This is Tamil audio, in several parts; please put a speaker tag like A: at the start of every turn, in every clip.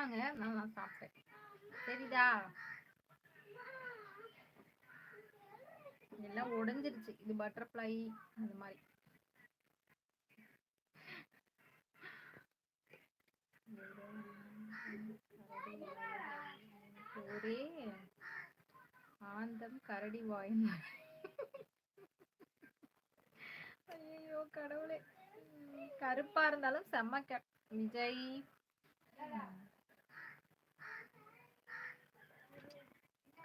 A: இருக்காங்க நான் சாப்பிட்டேன். சரிதா எல்லாம் உடைஞ்சிருச்சு. இது பட்டர்ஃப்ளை அந்த மாதிரி. ஒரே ஆந்தம் கரடி வாயின் ஐயோ கடவுளே. கருப்பா இருந்தாலும் செம்ம விஜய்.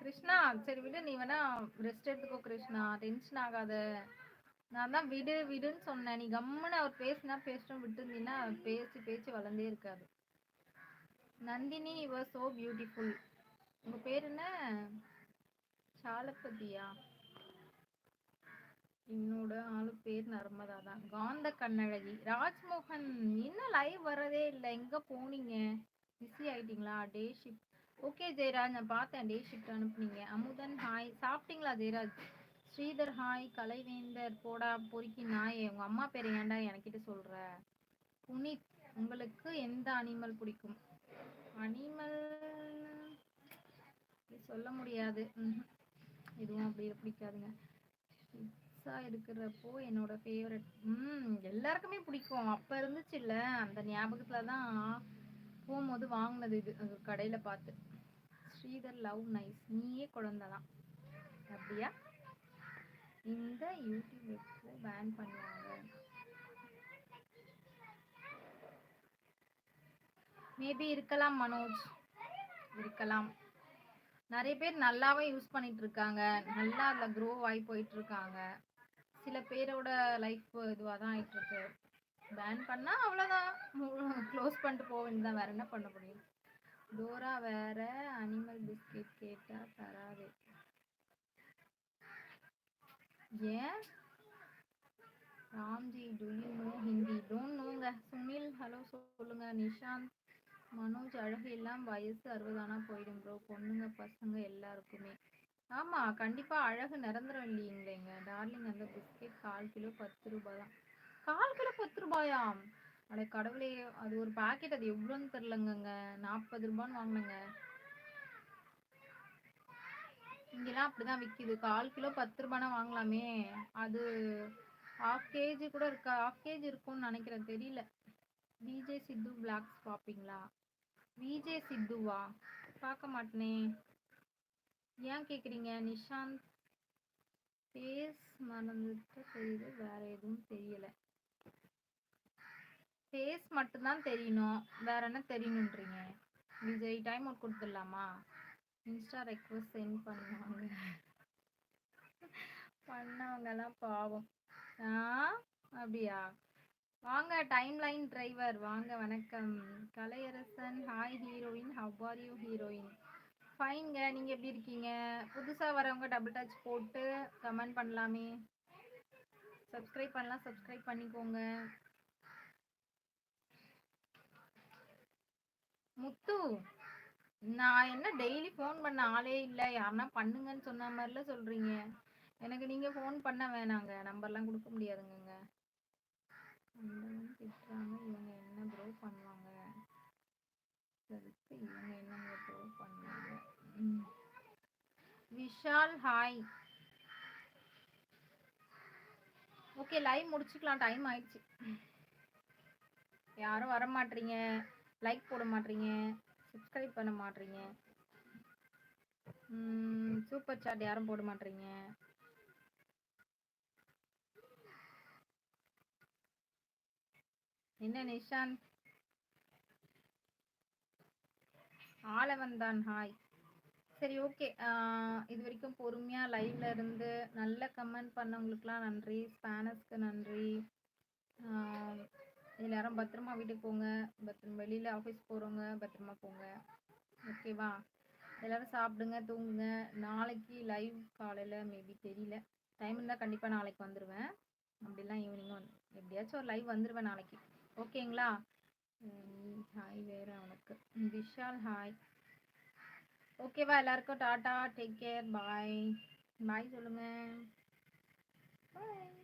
A: கிருஷ்ணா சரி விடு நீ வேணா ரெஸ்ட் எடுத்துக்கோ கிருஷ்ணா. டென்ஷன் ஆகாத. நான் தான் விடு விடுன்னு சொன்னேன். நீ கம்முன்னு அவர் பேசினா பேசட்டும் விட்டுருந்தீங்கன்னா பேசி பேச்சு வளர்ந்தே இருக்காது நந்தினி யுவர் சோ பியூட்டிஃபுல் உங்க பேர் என்ன? சாலப்பதியா? என்னோட ஆளு பேர் நர்மதா தான். காந்த கண்ணழகி. ராஜ்மோகன் இன்னும் லைவ் வரதே இல்லை. எங்க போனீங்க? பிஸி ஆயிட்டீங்களா? டே ஷிஃப்ட் ஓகே ஜெயராஜ் நான் பார்த்தேன். டே ஷிஃப்ட் அனுப்புனீங்க. அமுதன் ஹாய் சாப்பிட்டீங்களா ஜெயராஜ்? ஸ்ரீதர் ஹாய் கலைவேந்தர் போடா பொறுக்கி நாய். உங்க அம்மா பேர் ஏன்டா எனக்கிட்ட சொல்ற? புனித் உங்களுக்கு எந்த அனிமல் பிடிக்கும்? அனிமல் சொல்ல முடியாது. இதுவும் அப்படி பிடிக்காதுங்க. கிட்ஸா இருக்கிறப்போ என்னோட ஃபேவரட் ம் எல்லாருக்குமே பிடிக்கும். அப்போ இருந்துச்சு இல்லை. அந்த ஞாபகத்தில் தான் போகும்போது வாங்கினது இது கடையில் பார்த்து. ஸ்ரீதர் லவ் நைஸ் நீயே குழந்தை தான் அப்படியா? இந்த யூடியூப் பேன் பண்ணுவாங்க. மேபி இருக்கலாம் மனோஜ். இருக்கலாம். நிறைய பேர் நல்லாவே யூஸ் பண்ணிட்டு இருக்காங்க நல்லா அதில் க்ரோ ஆகி போயிட்டு இருக்காங்க சில பேரோட லைஃப் இதுவாக தான் ஆயிட்டு இருக்கு பேன் பண்ணா அவ்வளோதான் க்ளோஸ் பண்ணிட்டு போக வேண்டியதான் வேற என்ன பண்ண முடியும்? டோரா வேற அனிமல் பிஸ்கெட் கேட்டா தராது. ஏன்? Ramji do you know Hindi don't நோங்க Sunil hello சொல்லுங்க. நிஷாந்த் மனோஜ் அழகு எல்லாம் வயசு அறுபதானா போயிடும் ப்ரோ பொண்ணுங்க பசங்க எல்லாருக்குமே. ஆமா கண்டிப்பா அழகு நிரந்தரம் இல்லைங்களேங்க. டார்லிங் அந்த பிஸ்கெட் கால் கிலோ பத்து ரூபாய் தான் கால் கிலோ பத்து ரூபாயாம் அட கடவுளே அது ஒரு பாக்கெட் அது எவ்வளோன்னு தெரிலங்க நாற்பது ரூபான்னு வாங்கினேங்க. இங்கெல்லாம் அப்படிதான் விற்கிது கால் கிலோ பத்து ரூபானா வாங்கலாமே. அது ஹாஃப் கேஜி கூட இருக்கா? ஹாஃப் கேஜி இருக்கும்னு நினைக்கிறேன். தெரியல. விஜே சித்து பிளாக்ஸ் பார்ப்பீங்களா? விஜே சித்துவா பார்க்க மாட்டேனே. ஏன் கேட்குறீங்க நிஷாந்த் பேஸ் மறந்துட்டு தெரியுது வேற எதுவும் தெரியலை. ஃபேஸ் மட்டும்தான் தெரியணும். வேற என்ன தெரியணுன்றீங்க விஜய் டைம் அவுட் கொடுத்துடலாமா? இன்ஸ்டா ரெக்வஸ்ட் சென்ட் பண்ணுவாங்க. பண்ணவங்கலாம் பாவம். ஆ? அப்படியா? வாங்க டைம் லைன் டிரைவர் வாங்க வணக்கம். Kalaiyarasan hi heroine how are you heroine ஃபைன்ங்க நீங்கள் எப்படி இருக்கீங்க? புதுசாக வரவங்க டபுள் டச் போட்டு கமெண்ட் பண்ணலாமே. சப்ஸ்கிரைப் பண்ணலாம். சப்ஸ்கிரைப் பண்ணிக்கோங்க. முத்து நான் என்ன டெய்லி ஃபோன் பண்ண ஆளே இல்லை. யாருன்னா பண்ணுங்கன்னு சொன்ன மாதிரில சொல்கிறீங்க எனக்கு நீங்கள் ஃபோன் பண்ண வேணாங்க. நம்பர்லாம் கொடுக்க முடியாதுங்க திட்டுறாங்க. இவங்க என்ன ப்ரோ பண்ணுவாங்க? அதுக்கு இவங்க என்னங்க ப்ரோ பண்ணுவாங்க? விஷால் ஹாய் ஓகே லைவ் முடிச்சுக்கலாம். டைம் ஆயிடுச்சு. யாரும் வர மாட்டீங்க லைக் போட மாட்டீங்க சப்ஸ்கிரைப் பண்ண மாட்டீங்க சூப்பர் சாட் யாரும் போட மாட்டீங்க என்ன நிஷாந்த் ஆளவன் தான் ஹாய் சரி ஓகே இது வரைக்கும் பொறுமையாக லைவ்ல இருந்து நல்ல கமெண்ட் பண்ணவங்களுக்குலாம் நன்றி. ஸ்பேனஸ்க்கு நன்றி. எல்லாரும் பத்திரமா வீட்டுக்கு போங்க. பத்திரம் வெளியில் ஆஃபீஸ் போகிறவங்க பத்திரமா போங்க. ஓகேவா எல்லோரும் சாப்பிடுங்க தூங்குங்க. நாளைக்கு லைவ் காலையில் மேபி தெரியல. டைம் இருந்தால் கண்டிப்பாக நாளைக்கு வந்துடுவேன் அப்படிலாம் ஈவினிங்கும் வந்து எப்படியாச்சும் ஒரு லைவ் வந்துடுவேன் நாளைக்கு. ஓகேங்களா ஹாய் வேறு அவனுக்கு விஷால் ஹாய் ஓகேவா எல்லாருக்கும் tata take care bye bye சொல்லுங்கள் பாய்